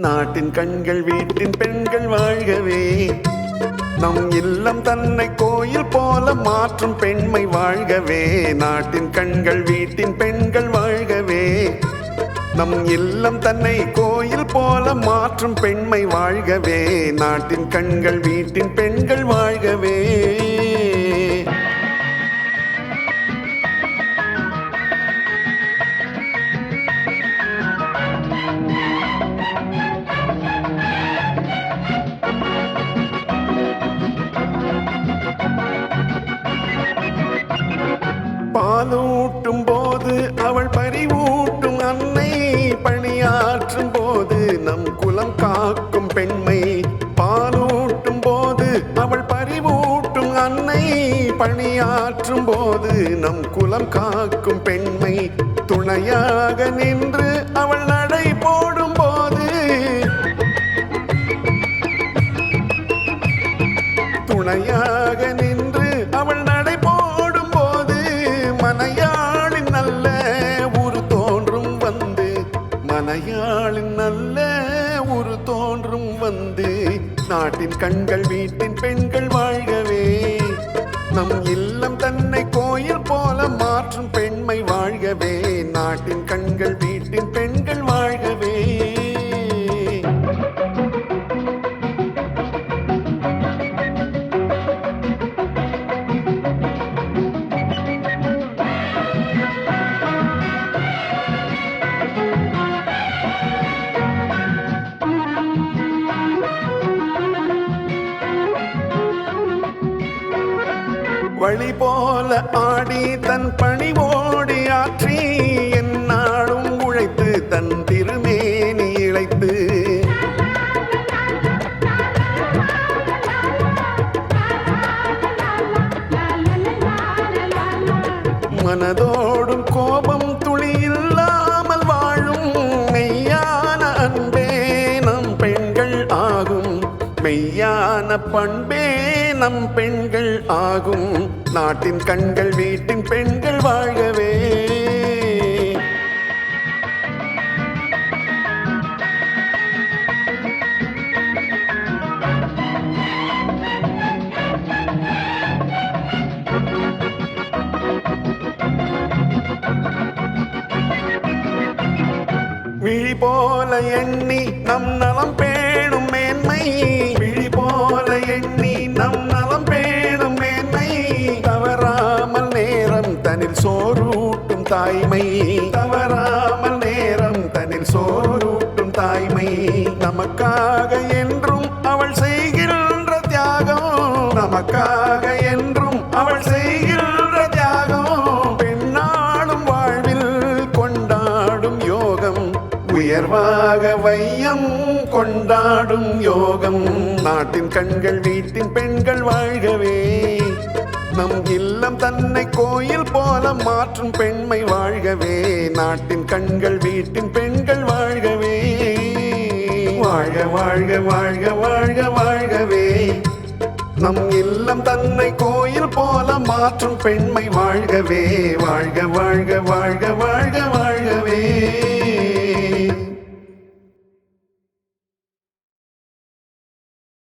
நாட்டின் கண்கள் வீட்டின் பெண்கள் வாழ்கவே. நம் இல்லம் தன்னை கோயில் போல மாற்றும் பெண்மை வாழ்கவே. நாட்டின் கண்கள் வீட்டின் பெண்கள் வாழ்கவே. நம் இல்லம் தன்னை கோயில் போல மாற்றும் பெண்மை வாழ்கவே. நாட்டின் கண்கள் வீட்டின் பெண் பாலூட்டும் போது அவள் பரிவூட்டும் அன்னை பணியாற்றும் போது நம் குலம் காக்கும் பெண்மை பாலூட்டும் போது அவள் பரிவூட்டும் அன்னை பணியாற்றும் போது நம் குலம் காக்கும் பெண்மை துணையாக நின்று அவள் நடை போடும் போது துணையாக வந்து நாட்டின் கண்கள் வீட்டின் பெண்கள் வாழ்கவே. நம் இல்லம் தன்னை கோயில் போல மாற்றும் பெண்மை வாழ்கவே. நாட்டின் வழி போல ஆடி தன் பணி ஓடி ஆற்றி என்னாடும் உழைத்து தன் திருமேனி இழைத்து. மனதோடும் கோபம் துளி இல்லாமல் வாழும் மெய்யான அன்பே நம் பெண்கள் ஆகும். மெய்யான பண்பே நம் பெண்கள் ஆகும். நாட்டின் கண்கள் வீட்டின் பெண்கள் வாழவே. விழி போல எண்ணி நம் நலம் பேணும் மேன்மை. சோரூட்டும் தாய்மை. தவறாமல் நேரம் தனில் சோரூட்டும் தாய்மை. நமக்காக என்றும் அவள் செய்கின்ற தியாகம். நமக்காக என்றும் அவள் செய்கின்ற தியாகம். பெண்ணாளும் வாழ்வில் கொண்டாடும் யோகம். உயர்வாக வையம் கொண்டாடும் யோகம். நாட்டின் கண்கள் வீட்டின் பெண்கள் வாழ்கவே. நம் இல்லம் தன்னை கோயில் போல மாற்றும் பெண்மை வாழ்கவே. நாட்டின் கண்கள் வீட்டின் பெண்கள் வாழ்கவே. வாழ்க வாழ்க வாழ்க வாழ்க வாழ்கவே. நம் இல்லம் தன்னை கோயில் போல மாற்றும் பெண்மை வாழ்கவே. வாழ்க வாழ்க வாழ்க வாழ்க